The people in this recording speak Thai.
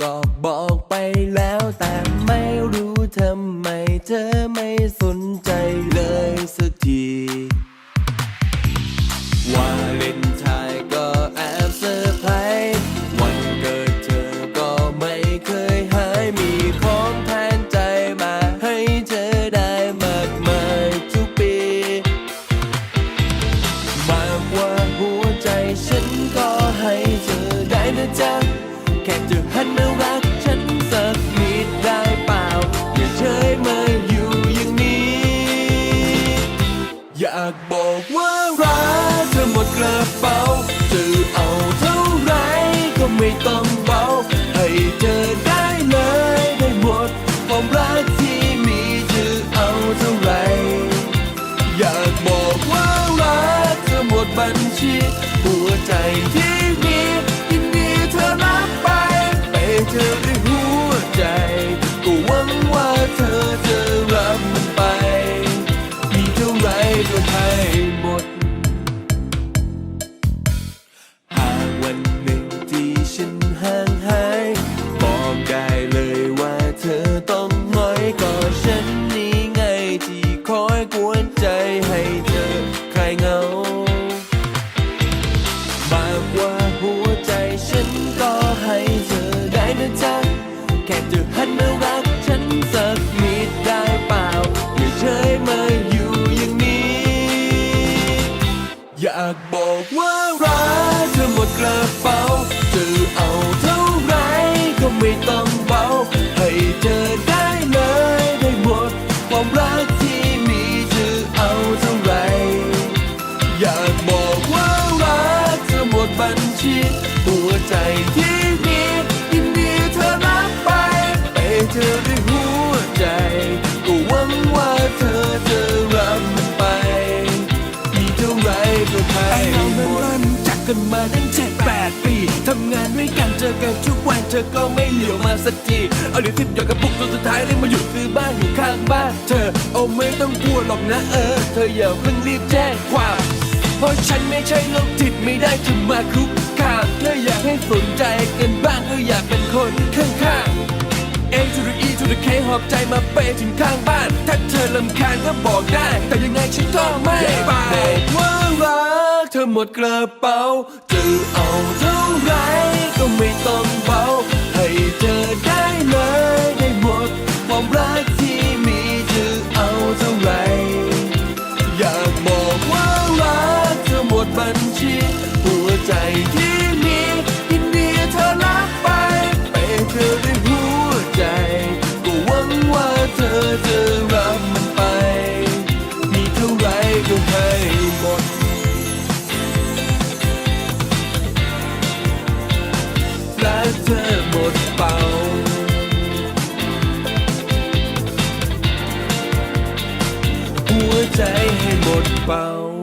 ก็บอกไปแล้วแต่ไม่รู้ทำไมเธอไม่สนใจเลยสักทีวาเลนไทน์ก็แอบเซอร์ไพรส์วันเกิดเธอก็ไม่เคยหายมีของแทนใจมาให้เธอได้มากมายทุกปีมากกว่าหัวใจฉันก็ให้เธอได้นะจ๊ะแค่เธอหันมา ต้องเบา ให้เธอได้เลยได้หมดความรักที่มีจะเอาเท่าไหรอยากบอกว่ารักเธอหมดบัญชีหัวใจที่มียินดีเธอรับไปไปเธอ ค่เธอหันมารักฉันสักนิดได้เปล่า อย่าเฉยเมาอยู่อย่างนี้ อยากบอกว่ารักเธอหมดกระเป๋าจะเอาเท่าไหรก็ไม่ต้องเบา ให้เธอได้เลยได้หมดความรักที่มีจะเอาเท่าไหรอยากบอกว่ารักเธอหมดบัญชีหัวใจที่ กันมาตั้งเจ็ดแปดปีทำงานด้วยกันเจอกันทุกวันเธอก็ไม่เหลียวมาสักทีเอาเดี๋ยวทิพย์หยอดกระปุกจนสุดท้ายเลยมาหยุดซื้อบ้านอยู่ข้างบ้านเธอเอาไม่ต้องกลัวหรอกนะเออ เธออย่าเพิ่งรีบแจ้งความ เพราะฉันไม่ใช่โรคจิตไม่ได้จะมาคุกคามเธออยากให้สนใจกันบ้างก็อยากเป็นคนข้างๆ A to the E to the K หอบใจมาเปย์ถึงข้างบ้าน ถ้าเธอลำคาญก็บอกได้ แต่ยังไงฉันก็ไม่ไป เธอหมดกระเป๋าจะเอาเท่าไหรก็ไม่ต้องเบา ให้เธอได้เลยได้หมดความรักที่มีจะเอาเท่าไหรอยากบอกว่ารักเธอหมดบัญชีหัวใจที่มียินดีเธอรับไปไปเธอได้หัวใจ ก็หวังว่าเธอจะรับมันไป มีเท่าไรก็ให้หมด bow.